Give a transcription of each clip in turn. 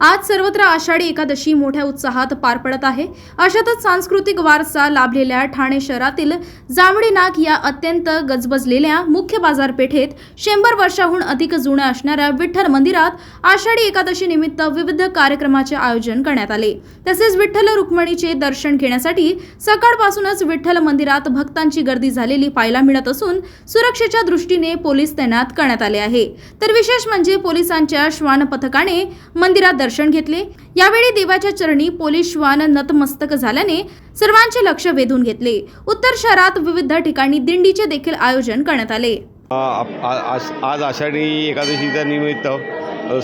आज सर्वत्र आषाढी एकादशी मोठ्या उत्साहात पार पडत आहे. अशातच सांस्कृतिक वारसा लाभलेल्या ठाणे शहरातील जांभळी नाक या अत्यंत गजबजलेल्या मुख्य बाजारपेठेत शंभर वर्षाहून अधिक जुन्या असणाऱ्या विठ्ठल मंदिरात आषाढी एकादशी निमित्त विविध कार्यक्रमाचे आयोजन करण्यात आले. तसेच विठ्ठल रुक्मिणीचे दर्शन घेण्यासाठी सकाळपासूनच विठ्ठल मंदिरात भक्तांची गर्दी झालेली पाहायला मिळत असून सुरक्षेच्या दृष्टीने पोलीस तैनात करण्यात आले आहे. तर विशेष म्हणजे पोलिसांच्या श्वान पथकाने मंदिरात दर्शन घेतले. यावेळी देवाच्या चरणी पोलीस श्वान नतमस्तक झाल्याने सर्वांचे लक्ष वेधून घेतले. उत्तर शहरात विविध ठिकाणी दिंडीचे देखील आयोजन करण्यात आले. आज आषाढी एकादशीच्या निमित्त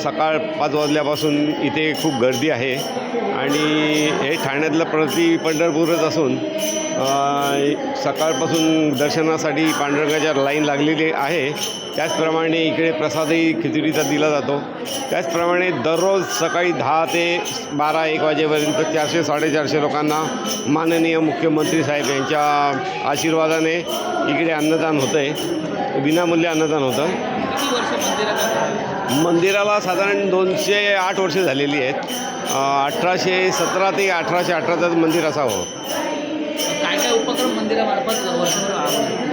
सकाळ पाच वाजल्यापासून इथे खूप गर्दी आहे. आणि हे ठाण्यातलं प्रति पंढरपूरच असून सकाळपासून दर्शनासाठी पांडुरंगाच्या लाईन लागलेली आहे. त्याचप्रमाणे इकडे प्रसादही खिचडीचा दिला जातो. त्याचप्रमाणे दररोज सकाळी दहा ते बारा एक वाजेपर्यंत चारशे साडेचारशे लोकांना माननीय मुख्यमंत्री साहेब यांच्या आशीर्वादाने इकडे अन्नदान होतं आहे विनामूल्य अन्नदान होतं. किती वर्ष मंदिरात मंदिराला साधारण दोनशे आठ वर्षे झालेली आहेत. अठराशे सतरा ते अठराशे अठराचं मंदिर असावं. काय काय उपक्रम मंदिरामार्फत वर्षभर राबवले?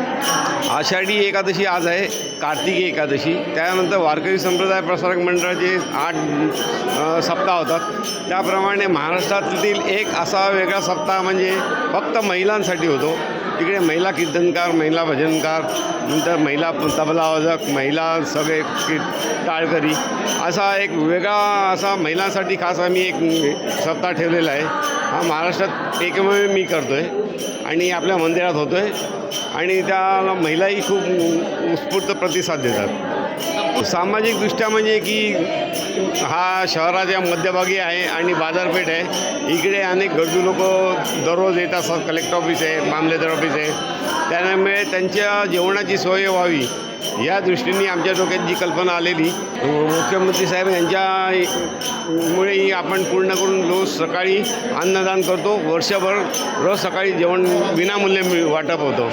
आषाढी एकादशी आज आहे कार्तिकी एकादशी. त्यानंतर वारकरी संप्रदाय प्रसारक मंडळाचे आठ सप्ताह होतात. त्याप्रमाणे महाराष्ट्रातील एक असा वेगळा सप्ताह म्हणजे फक्त महिलांसाठी होतो. तिकडे महिला कीर्तनकार महिला भजनकार नंतर महिला तबलावादक महिला सगळे की टाळकरी असा एक वेगळा असा महिलांसाठी खास आम्ही एक सप्ताह ठेवलेला आहे. हा महाराष्ट्रात एकमेव मी करतो आहे आणि आपल्या मंदिरात होतो आहे आणि त्याला महिलाही खूप उत्स्फूर्त प्रतिसाद देतात. सामाजिकदृष्ट्या म्हणजे की हा शहराच्या मध्यभागी आहे आणि बाजारपेठ आहे. इकडे अनेक गरजू लोक दररोज येत असतात कलेक्टर ऑफिस आहे मामलेदार ऑफिस आहे. त्यामुळे त्यांच्या जेवणाची सोय व्हावी या दृष्टीने आमच्या डोक्यात जी कल्पना आलेली. हो, मुख्यमंत्री साहेब यांच्या मुळे आपण पूर्ण करून रोज सकाळी अन्नदान करतो. वर्षभर रोज सकाळी जेवण विनामूल्य मिळ- वाटप होतो.